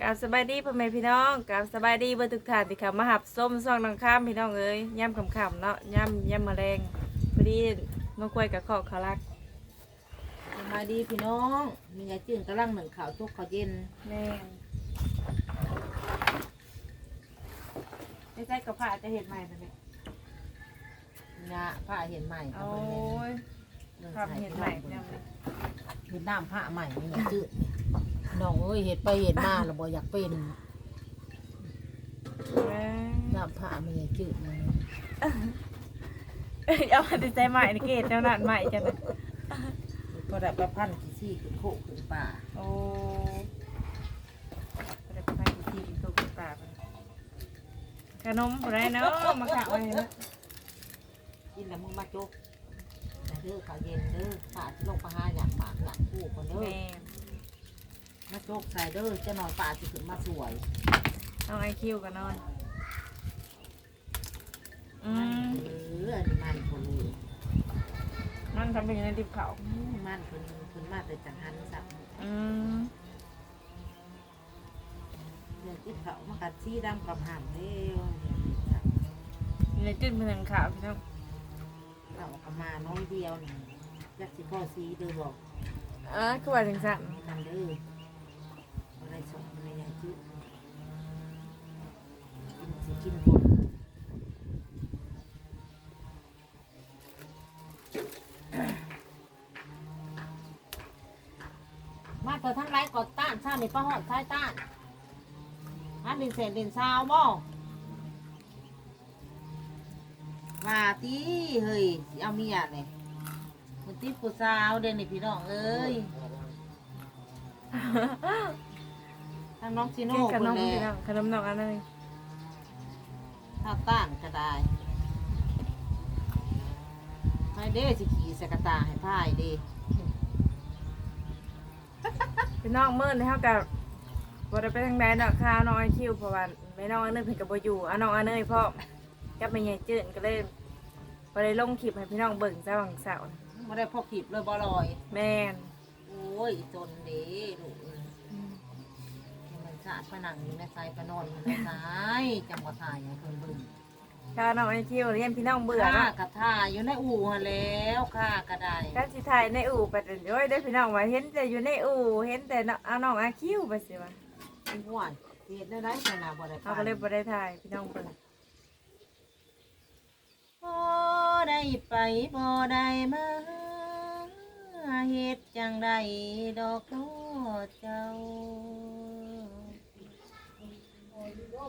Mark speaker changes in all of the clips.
Speaker 1: กราบสบายดีพ่อแม่พี่น้องกราบสบายดีเบอร์ทุกท่านที่เข้ามาหับส้มซองนังข้ามพี่น้องเอ้ยย่ำคำๆเนาะย่ำย่ำแมลงพอดีมาคุยกับข้อเขารัก
Speaker 2: สบายดีพี่น้อง มียายจื่นกำลังหนึ่งข่าวทุกข้าวเย็น
Speaker 1: แม่ไม่ใช่กระเพาะจะเห็นใหม่นะเนี่ย
Speaker 2: นะผ้าเห็นใหม่
Speaker 1: โอ้ย
Speaker 2: หนึ่ง
Speaker 1: ภาพเห็นใหม่เนี่ย
Speaker 2: เห็นน้ำผ้าใหม่มียายจื่น น้องเอ้ยเห็ดไปเห็ดมาเราบ่อยากเป็น
Speaker 1: แม่
Speaker 2: น้ำผ้ามียายจื่นนี่
Speaker 1: เอ้ยเอามาติดใจใหม่นี่เกตเจ้าหน้าใหม่จังเลย
Speaker 2: ก็ได้ประพันธ์กี่ซี่ขึ้นโคกขึ้นป่า
Speaker 1: โอ้ไปได้ไปที่กินตัวกินปลาไปขนมอะไรเนาะมาขะไว้เนาะ
Speaker 2: กินแล้วมึงมาจกนะเด้อข้าวเย็นเด้อป้าที่ลงไปหาอยากหมากอยากคู่คนเด้อ
Speaker 1: แม่
Speaker 2: มาจกใส่เด้อเจะนอนป้าที่ขึ้นมาสวย
Speaker 1: น้องไอคิวกันนอน อืม
Speaker 2: เอออันนี้มันคนเลย
Speaker 1: มันทำเป็นอยู่ในดิบเขา
Speaker 2: อืมมันคนคนมาแต่จังหันสับ
Speaker 1: อืม
Speaker 2: เรื่องที่เขามากัดซี่ดำกับหามเร็ว
Speaker 1: อยู่ในจุดเป็นขาวพี่น้อง
Speaker 2: เราประมาณน้อยเดียวนี่ยักษ์สิพ่อซีเด้อบอก
Speaker 1: อ่าคือว่าถึงสั่น
Speaker 2: ไม่ทันเด้ออะไรส่งอะไรอย่างจื้อ กินสิกินคนมาเถอทั้งไรกอดต้านชาตินี่ป้าหอดชายต้านฮันดินเศษดินซาวบ่ว่าตีเฮ้ยเอาเมียเนี่ยมันตีผู้สาวเด่นนี่พี่น้องเอ้ยทางน้องชิโน่
Speaker 1: ก่งข
Speaker 2: คน
Speaker 1: นม
Speaker 2: แร
Speaker 1: พี่
Speaker 2: ก
Speaker 1: น้องขนมน้องอันนั้น
Speaker 2: ถ้าต้านก็ได้ไม่เด้สิขี่สกตาให้พ่ายเด้
Speaker 1: พี่น้องเมื่อนี่เท่ากับบ่ได้ไปทางใดดอกข้าวน้องไอคิวเพราะว่าแม่น้องอันนึงเพิ่นกับบ่อยู่อะน้องอันเนยพ่อกับแม่ใหญ่จืดก็เลยบ่ได้ลงคลิปให้พี่น้องเบิ่งซะวังเสาร์
Speaker 2: ไม่ได้พกขีบเลยบ่ลอย
Speaker 1: แม่น
Speaker 2: โอ้ยจนเด้ลูก เอ้ยมันสาดผนังอยู่ในไซปะนอนอยู่ในไซจังหวัดถ่ายอย่างเพิ่นเบึง
Speaker 1: ข้าวน้องไอคิวเรียนพี่น้องเบื่อ
Speaker 2: ข้า
Speaker 1: เนาะ
Speaker 2: กระท่าอยู่ในอู่หั่นแล้วข้าก็ได้
Speaker 1: การสิถ่ายในอู่ไปแต่โอ้ยได้พี่น้องว่าเห็นแต่อยู่ในอู่เห็นแต่น้องเอาน้องไอคิวไปสิว่า
Speaker 2: เป็นห่วยเฮ็ดได้ได้ขนาดบ่ได้ไป
Speaker 1: เขาก็เลยบ่ได้ถ่ายพี่น้องเบิ่ง
Speaker 2: บ่ได้ไปบ่ได้มาเฮ็ดจังไดดอกน้อเจ้า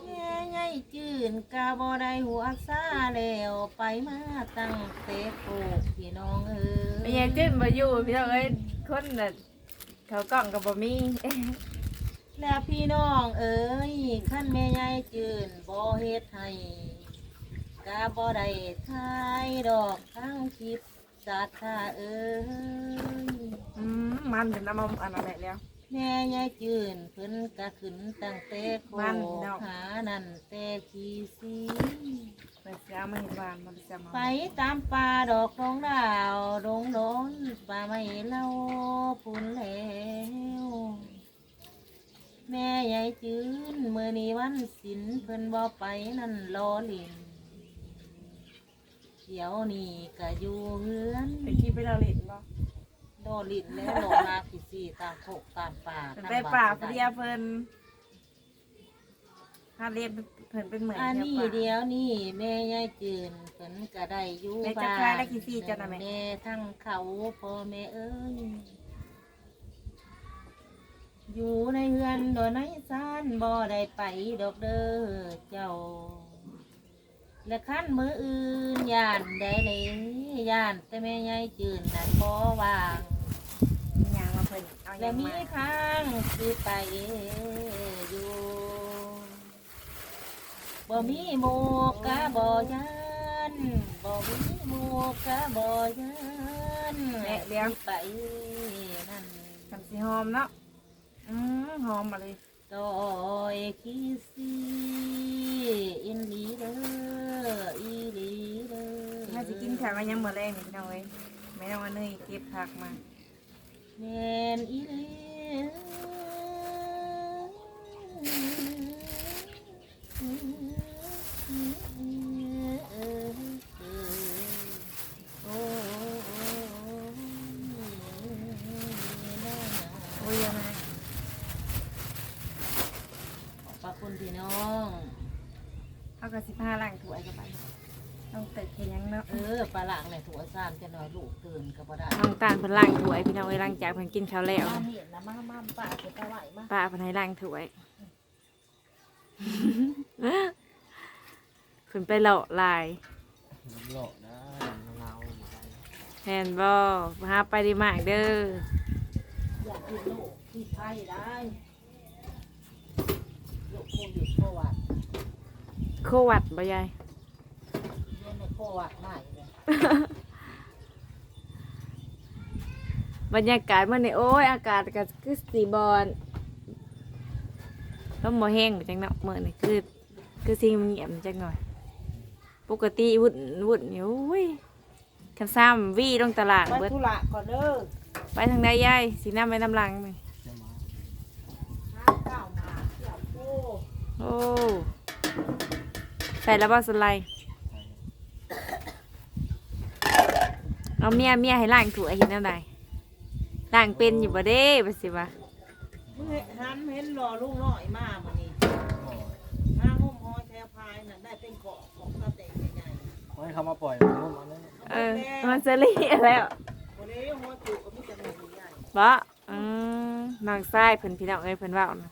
Speaker 2: แย่ ใหญ่จื่นกะบ่ได้หัวซาแล้วไปมาตั้งเตะโกกพี่น้องเอ้
Speaker 1: แม่
Speaker 2: ย
Speaker 1: ใหญ่จืดบ่อยู่พี่น้องเอ้ยคนน่ะเขากล้องก็บ่มี
Speaker 2: แล้วพี่น้องเอ้ยขั้นแม่ใหญ่จื่นบ่เฮ็ดให้กะบ่ได้ทายดอกทั้งคลิปสัทธาเอ้ย
Speaker 1: อืมมันเป็นน้ำมันอันนั้นแหละแล้ว
Speaker 2: แม่ยายจืนเพิ่นกะขึ้นตั้งแต่โค
Speaker 1: มันเนาะ
Speaker 2: หานั่นแต่ขี้สี
Speaker 1: ไปเสียมาเห็นหวานมันจะมา
Speaker 2: ไปตามป่าดอกของดาวดงโดนป่าไม่เล่าปุ่นแล้วแม่ยายจืนเมื่อนี้วันศิลเพิ่นบ่ไปนั่นรอเลินเดี๋ยวนี้ก็อยู่เฮือน
Speaker 1: ไปขี่ไปเราเล่นบ่
Speaker 2: รอลินแล้วรอลาขี้สีตามโคกตามป่า
Speaker 1: เป็น
Speaker 2: ตม
Speaker 1: ไป
Speaker 2: บ้น
Speaker 1: ป่า
Speaker 2: สิ
Speaker 1: เรียเพิ่นถ้าเรียนเพิ่นเป็นเหมือน
Speaker 2: อัน
Speaker 1: เดี
Speaker 2: นี้
Speaker 1: ยวป่า
Speaker 2: เดียวนี่แม่ยายจืนเพิ่นก็ได้อยู่
Speaker 1: แม่จะ
Speaker 2: บ้าน
Speaker 1: คลายได้กี่สี่จ้ะน่ะแม่
Speaker 2: แม่ทั้งเขาพ่อแม่เอ้ยอยู่ในเฮือนโดยในซานบ่ได้ไปดอกเด้อเจ้า และขั้นมืออื่นย่านได้เลยย่านแต่แม่ยายจืนนั่นบ่ว่าง
Speaker 1: ยางมาเพิ่นเอา
Speaker 2: และ
Speaker 1: ยาง
Speaker 2: มี
Speaker 1: มา
Speaker 2: ทางสิไปอยู่บ่มีหมูกะบ่ยันบ่มีหมูกะบ่ยันสิไปนั่น
Speaker 1: ทำสีหอมเนาะอืมหอมมาเลย
Speaker 2: ดอยขี้สีอินดีเด้ออีดีเด้อ
Speaker 1: ถ้าสิกินข้าวก็ยังมื้อแรงนี่พี่น้องเอ้ยแม่น้องอันเนยเก็บผักมา
Speaker 2: แมนอี
Speaker 1: เลี เห็นยังเนาะ
Speaker 2: เออปลาหลังในถั่วซ้ำจะหน่อยลูกตื่นก็บ่ได้
Speaker 1: น้องตาลเพิ่นล่างถ้วยพี่น้องเอ้ยล่างจากเพิ่นกินข้าวแล้ว
Speaker 2: มาเห็นนะมามาป้าจะไปไหวมา
Speaker 1: ป้าเพิ่นให้ล่างถ้วยเพิ่นไปเลาะลาย
Speaker 3: น้ำโลกนะน้ำเงา
Speaker 1: แทนบ่หาไปดีมากเด้อ
Speaker 2: อยากกินลูกที่ไทยได้ลูกโควิดโควัด
Speaker 1: โควัดบ่ยาย
Speaker 2: เรียนในโควัดได้เลย
Speaker 1: บรรยากาศมื้อนี้โอ้ยอากาศก็คือสีบอลลมบ่แห้งจังเนาะมื้อนี้คือ คือสิ่งมันเงียบจังหน่อย ปกติวุ่นวุ่นอยู่โอ้ยคันซ้ำวี่ลงตลาด
Speaker 2: ไป
Speaker 1: เบิด
Speaker 2: ธุระก่อนเด้อ
Speaker 1: ไปทางใดยายสีน้ำไปน้ำหลังนี่
Speaker 3: จะมา
Speaker 2: ห้าเก้ามาเที่ยวโค
Speaker 1: โอ้ ใส่แล้วบ่สไลด์ เอาเมียเมียให้ล้างถ้วยเห็นแนวใดล้างเป็นอยู่บ่เด้บ่สิวะ
Speaker 2: มึงเห็นหันเห็นรอลูกน้อยมามื้อนี้
Speaker 3: ปล่อย
Speaker 2: มาห่มหอยแทพายน่ะได้เป็นเกาะของกระเตงใหญ่
Speaker 3: ไว้เขามาปล่อยมันร่วมมันเลย
Speaker 2: ๆ
Speaker 1: เออ มันจะรีแล้ว
Speaker 2: วันนี้หัวจุกก็มีแต่หมูใหญ่
Speaker 1: บ่อืมนางทรายเพิ่นพี่น้องเอ้ยเพิ่นเว้านะ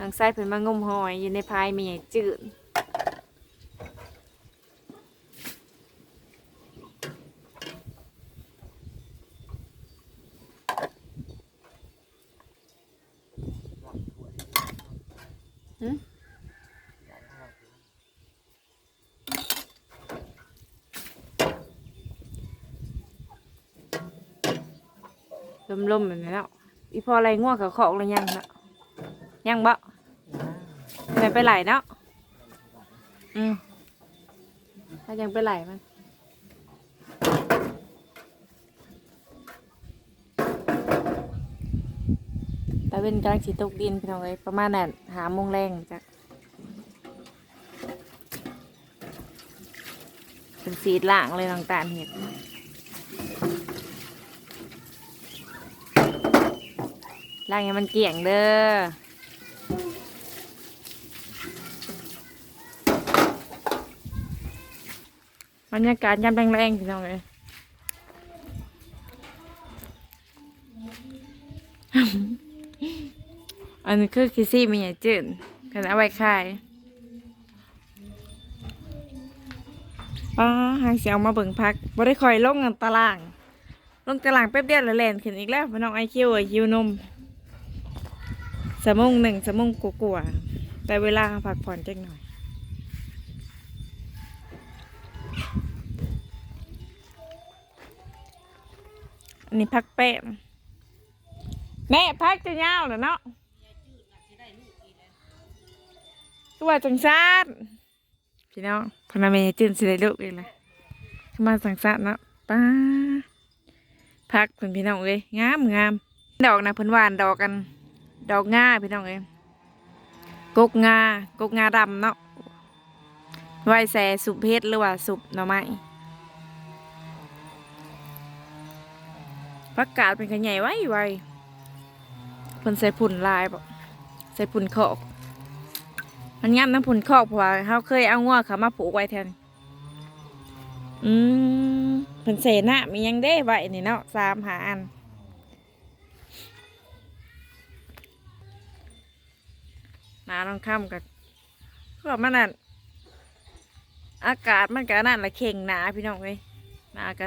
Speaker 1: นางทรายเพิ่นมางมหอยอยู่ในพายมีใหญ่จืด หืมลมๆแบบนี้แล้ว อีพออะไรง่วงกับของอะไรยังเนาะยังบ่ไปไปไหลเนาะ อืมถ้ายังไปไหลมันตะเวนกำลังสีตกดินพี่น้องเลยประมาณนั้นหาโมงแรงจ้ะเป็นสีล่างเลยต่างๆเห็ดล่างให้มันเกี่ยงเด้อบรรยากาศยามแรงๆพี่น้องเลย อันนี้คือคิซี่มีใหญ่จืดกันเอาไว้ขายป้าหางเสียงมาเบิ่งพักบ่ได้คอยลงกันตาราง ลงตารางแป๊บเดียวแล้วแลนขึ้นอีกแล้วพอน้องไอคิวไอคิวนมสมงหนึ่งสมงกลัวๆแต่เวลาพักผ่อนจักหน่อยอันนี้พักแป้มแม่พักจะยาวเหรอเนาะ ก็ว่าจังซานพี่น้องพนักงานจืนสิได้ลูกเองเลยขึ้นมาสังสารเนาะป้าพักเพิ่นพี่น้องเอ้ยงามงามดอกนะเพิ่นหวานดอกกัน ดอกง่าพี่น้องเอ้ยกกงากกงาดำเนาะไว้แส่สุปเพชรหรือว่าสุปหน่อไม้ประกาศเป็นขยายไว้ไวเพิ่นใส่ผุ่นลายบอกใส่ผุ่นขอก มันงามน้ำผุนขอกเพราะว่าเขาเคยเอางัวเขามาผูกไว้แทนอืมเพิ่นเสนะมียังได้ไว้นี่เนาะสามหาอันหนาต้องค่ำกับก็มันนั่นอากาศมันก็นั่นละเข่งหนาพี่น้องเอ้ยหนาก็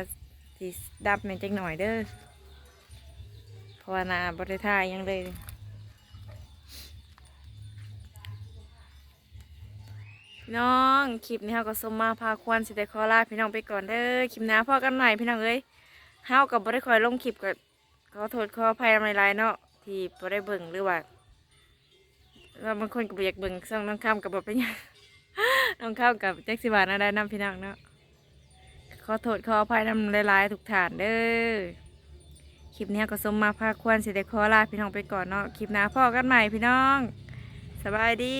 Speaker 1: สีดำเป็นจังหน่อยเด้อเพราะว่าหนาบริทายยังเลย น้องคลิปนี้เฮาก็สมมาพาควรสิได้ขอลาพี่น้องไปก่อนเด้อคลิปหน้าพอกันใหม่พี่น้องเอ้ยเฮากับบ่ได้คอยลงคลิปก็ขอโทษขออภัยในหลายๆเนาะที่บ่ได้เบิ่งหรือว่าว่าบางคนก็บ่อยากเบิ่งซ่องน้องข้ามกับบ่เป็นหยังน้องข้ามกับแจ็คสิบานะได้นำพี่น้องเนาะขอโทษขออภัยนำหลายๆทุกฐานเด้อคลิปนี้ก็สมมาพาควรสิได้ขอลาพี่น้องไปก่อนเนาะคลิปหน้าพ่อกันใหม่พี่น้องสบายดี